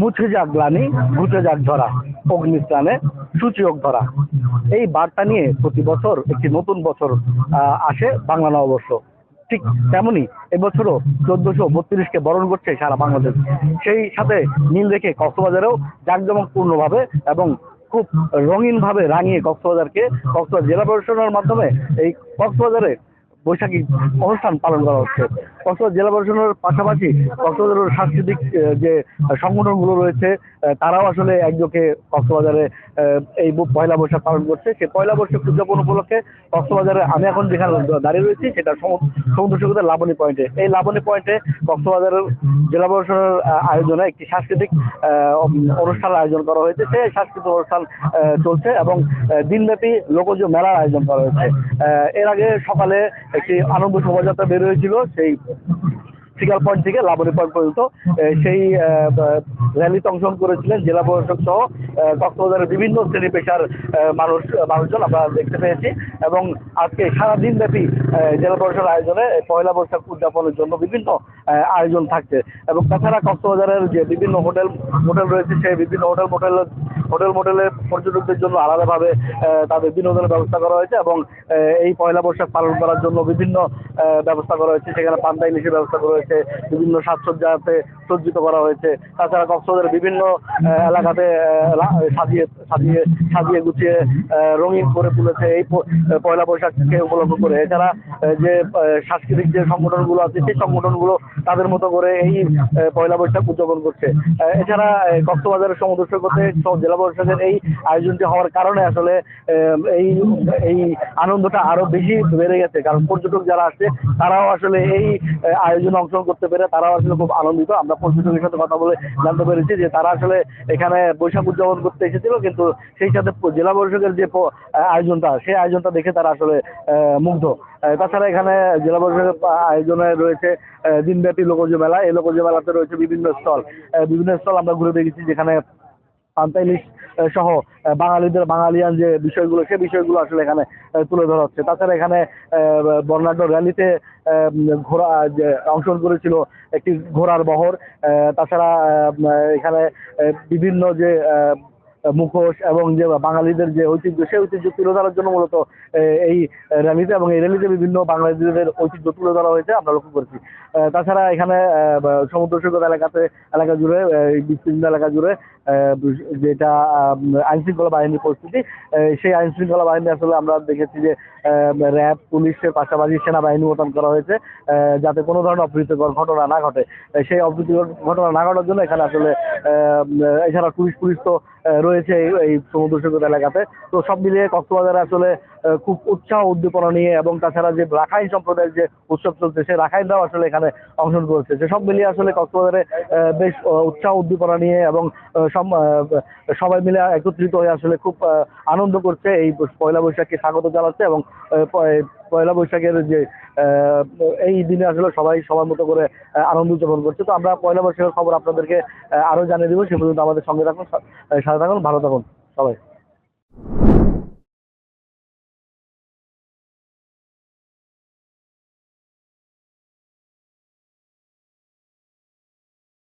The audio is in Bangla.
মুছে যাক গ্লানি ঘুচে যাক ধরা, অগ্নিস্থানে সূচি হোক ধরা। এই বার্তা নিয়ে প্রতি বছর একটি নতুন বছর আসে বাংলা নববর্ষ। ঠিক তেমনি এবছরও চোদ্দশো বত্রিশকে বরণ করছে সারা বাংলাদেশ। সেই সাথে মিল রেখে কক্সবাজারেও জাঁকজমকপূর্ণভাবে এবং খুব রঙিনভাবে রাঙিয়ে কক্সবাজারকে কক্সবাজার জেলা প্রশাসনের মাধ্যমে এই কক্সবাজারে বৈশাখী অনুষ্ঠান পালন করা হচ্ছে। কক্সবাজার জেলা প্রশাসনের পাশাপাশি কক্সবাজারের সাংস্কৃতিক যে সংগঠনগুলো রয়েছে তারাও আসলে একযোগে কক্সবাজারে এই পয়লা বৈশাখ পালন করছে। সেই পয়লা বৈশাখ উদযাপন উপলক্ষে কক্সবাজারে আমি এখন যেখানে দাঁড়িয়ে রয়েছি, সেটা সমু- সমুদ্র সৈকতের লাবণী পয়েন্টে। এই লাবণী পয়েন্টে কক্সবাজারের জেলা প্রশাসনের আয়োজনে একটি সাংস্কৃতিক অনুষ্ঠানের আয়োজন করা হয়েছে। সেই সাংস্কৃতিক অনুষ্ঠান চলছে এবং দিনব্যাপী লোকজ মেলার আয়োজন করা হয়েছে। এর আগে সকালে একটি আনন্দ শোভাযাত্রা বের হয়েছিল, সেই সিগাল পয়েন্ট থেকে লাবণী পয়েন্ট পর্যন্ত। সেই র্যালিতে অংশগ্রহণ করেছিলেন জেলা প্রশাসক সহ কক্সবাজারের বিভিন্ন শ্রেণি পেশার মানুষ, মানুষজন আমরা দেখতে পেয়েছি এবং আজকে সারাদিন ব্যাপী জেলা প্রশাসনের আয়োজনে পয়লা বৈশাখ উদযাপনের জন্য বিভিন্ন আয়োজন থাকছে। এবং তাছাড়া কক্সবাজারের যে বিভিন্ন হোটেল হোটেল রয়েছে, সেই বিভিন্ন হোটেল, মোটেল হোটেল মোটেলে পর্যটকদের জন্য আলাদাভাবে তাদের বিনোদনের ব্যবস্থা করা হয়েছে এবং এই পয়লা বৈশাখ পালন করার জন্য বিভিন্ন ব্যবস্থা করা হয়েছে। সেখানে পান্তা ইলিশের ব্যবস্থা করা হয়েছে, বিভিন্ন সাজসজ্জাতে সজ্জিত করা হয়েছে। তাছাড়া কক্সবাজারের বিভিন্ন এলাকাতে সাজিয়ে সাজিয়ে সাজিয়ে গুছিয়ে রঙিন করে তুলেছে এই পয়লা বৈশাখকে উপলক্ষ করে। এছাড়া যে সাংস্কৃতিক যে সংগঠনগুলো আছে, সেই সংগঠনগুলো তাদের মতো করে এই পয়লা বৈশাখ উদযাপন করছে। এছাড়া কক্সবাজারের সমুদ্র সৈকতে সব জেলা পরিষদের এই আয়োজনটি হওয়ার কারণে আসলে এই এই আনন্দটা আরও বেশি বেড়ে গেছে। কারণ পর্যটক যারা আসছে, তারাও আসলে এই আয়োজনে অংশগ্রহণ করতে পেরে তারাও আসলে খুব আনন্দিত। আমরা পর্যটকের সাথে কথা বলে জানতে পেরেছি যে তারা আসলে এখানে বৈশাখ উদযাপন করতে এসেছিল, কিন্তু সেই সাথে জেলা পরিষদের যে আয়োজনটা, সেই আয়োজনটা দেখে তারা আসলে মুগ্ধ। তাছাড়া এখানে জেলা পরিষদের আয়োজনে রয়েছে দিনব্যাপী লোকজ মেলা। এই লোকজ মেলাতে রয়েছে বিভিন্ন স্টল বিভিন্ন স্টল আমরা ঘুরে দেখেছি যেখানে পান্তা সহ বাঙালিদের, বাঙালিয়ান যে বিষয়গুলো, সে বিষয়গুলো আসলে এখানে তুলে ধরা হচ্ছে। তাছাড়া এখানে বর্ণাঢ্য র্যালিতে ঘোড়া যে অংশগ্রহণ করেছিল একটি ঘোড়ার বহর। তাছাড়া এখানে বিভিন্ন যে মুখোশ এবং যে বাঙালিদের যে ঐতিহ্য সেই ঐতিহ্য তুলে ধরার জন্য মূলত এই র্যালিতে এবং এই র্যালিতে বিভিন্ন বাঙালিদের ঐতিহ্য তুলে ধরা হয়েছে আমরা লক্ষ্য করেছি। তাছাড়া এখানে সমুদ্র সৈকত এলাকাতে এলাকা জুড়ে বিস্তীর্ণ এলাকা জুড়ে যেটা আইন শৃঙ্খলা বাহিনীর পরিস্থিতি সেই আইন শৃঙ্খলা বাহিনী আসলে আমরা দেখেছি যে র্যাব পুলিশের পাশাপাশি সেনাবাহিনী মোতায়েন করা হয়েছে যাতে কোনো ধরনের অপ্রীতিকর ঘটনা না ঘটে। সেই অপ্রীতিকর ঘটনা না ঘটার জন্য এখানে আসলে এছাড়া পুলিশ পুলিশ তো আহ, রয়েছে এই সমুদ্র সৈকত এলাকাতে। তো সব মিলিয়ে কক্সবাজারে আসলে খুব উৎসাহ উদ্দীপনা নিয়ে এবং তাছাড়া যে রাখাইন সম্প্রদায়ের যে উৎসব চলছে, সেই রাখাইনরাও আসলে এখানে অংশগ্রহণ করেছে। যে সব মিলিয়ে আসলে কক্সবাজারে বেশ উৎসাহ উদ্দীপনা নিয়ে এবং সবাই মিলে একত্রিত হয়ে আসলে খুব আনন্দ করছে। এই পয়লা বৈশাখকে স্বাগত জানাচ্ছে এবং পয়লা বৈশাখের যে এই দিনে আসলে সবাই সবার মতো করে আনন্দ উদযাপন করছে। তো আমরা পয়লা বৈশাখের খবর আপনাদেরকে আরও আরও জানিয়ে দেবো। সে পর্যন্ত আমাদের সঙ্গে থাকুন সাথে থাকুন, ভালো থাকুন সবাই।